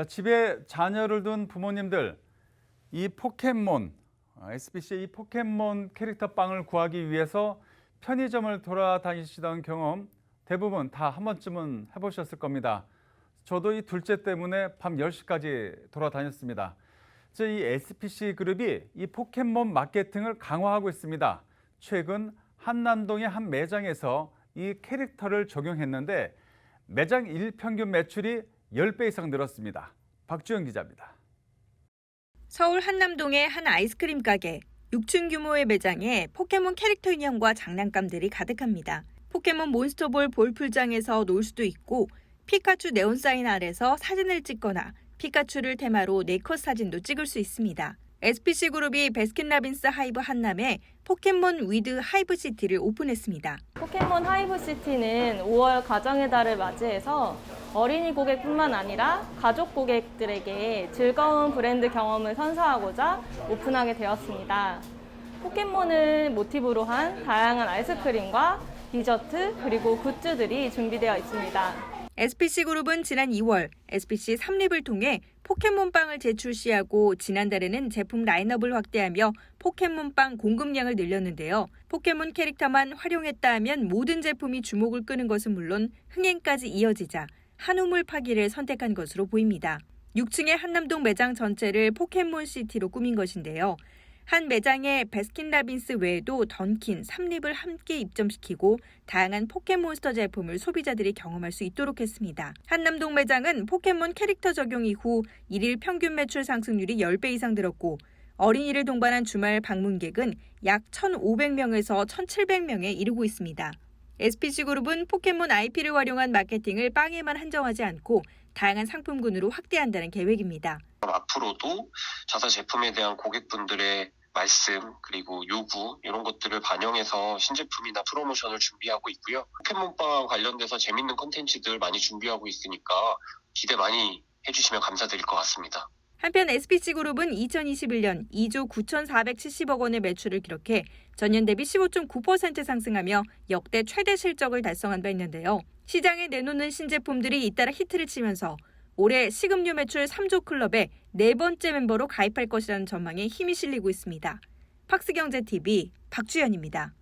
자, 집에 자녀를 둔 부모님들 이 포켓몬 아, SBC의 이 포켓몬 캐릭터 빵을 구하기 위해서 편의점을 돌아다니시던 경험 대부분 다 한 번쯤은 해보셨을 겁니다. 저도 이 둘째 때문에 밤 10시까지 돌아다녔습니다. 저이 SPC 그룹이 이 포켓몬 마케팅을 강화하고 있습니다. 최근 한남동의 한 매장에서 이 캐릭터를 적용했는데 매장 일평균 매출이 10배 이상 늘었습니다. 박주영 기자입니다. 서울 한남동의 한 아이스크림 가게. 6층 규모의 매장에 포켓몬 캐릭터 인형과 장난감들이 가득합니다. 포켓몬 몬스터볼 볼풀장에서 놀 수도 있고 피카츄 네온 사인 아래서 사진을 찍거나 피카츄를 테마로 네컷 사진도 찍을 수 있습니다. SPC 그룹이 베스킨라빈스 하이브 한남에 포켓몬 위드 하이브 시티를 오픈했습니다. 포켓몬 하이브 시티는 5월 가정의 달을 맞이해서 어린이 고객뿐만 아니라 가족 고객들에게 즐거운 브랜드 경험을 선사하고자 오픈하게 되었습니다. 포켓몬을 모티브로 한 다양한 아이스크림과 디저트 그리고 굿즈들이 준비되어 있습니다. SPC 그룹은 지난 2월 SPC 3립을 통해 포켓몬빵을 재출시하고 지난달에는 제품 라인업을 확대하며 포켓몬빵 공급량을 늘렸는데요. 포켓몬 캐릭터만 활용했다 하면 모든 제품이 주목을 끄는 것은 물론 흥행까지 이어지자 한우물 파기를 선택한 것으로 보입니다. 6층의 한남동 매장 전체를 포켓몬 시티로 꾸민 것인데요. 한 매장에 베스킨라빈스 외에도 던킨, 삼립을 함께 입점시키고 다양한 포켓몬스터 제품을 소비자들이 경험할 수 있도록 했습니다. 한남동 매장은 포켓몬 캐릭터 적용 이후 일일 평균 매출 상승률이 10배 이상 늘었고 어린이를 동반한 주말 방문객은 약 1,500명에서 1,700명에 이르고 있습니다. SPC그룹은 포켓몬 IP를 활용한 마케팅을 빵에만 한정하지 않고 다양한 상품군으로 확대한다는 계획입니다. 앞으로도 자사 제품에 대한 고객분들의 말씀 그리고 요구 이런 것들을 반영해서 신제품이나 프로모션을 준비하고 있고요. 포켓몬빵 관련돼서 재밌는 컨텐츠들 많이 준비하고 있으니까 기대 많이 해주시면 감사드릴 것 같습니다. 한편 SPC그룹은 2021년 2조 9,470억 원의 매출을 기록해 전년 대비 15.9% 상승하며 역대 최대 실적을 달성한 바 있는데요. 시장에 내놓는 신제품들이 잇따라 히트를 치면서 올해 식음료 매출 3조 클럽에 네 번째 멤버로 가입할 것이라는 전망에 힘이 실리고 있습니다. 팍스경제TV 박주연입니다.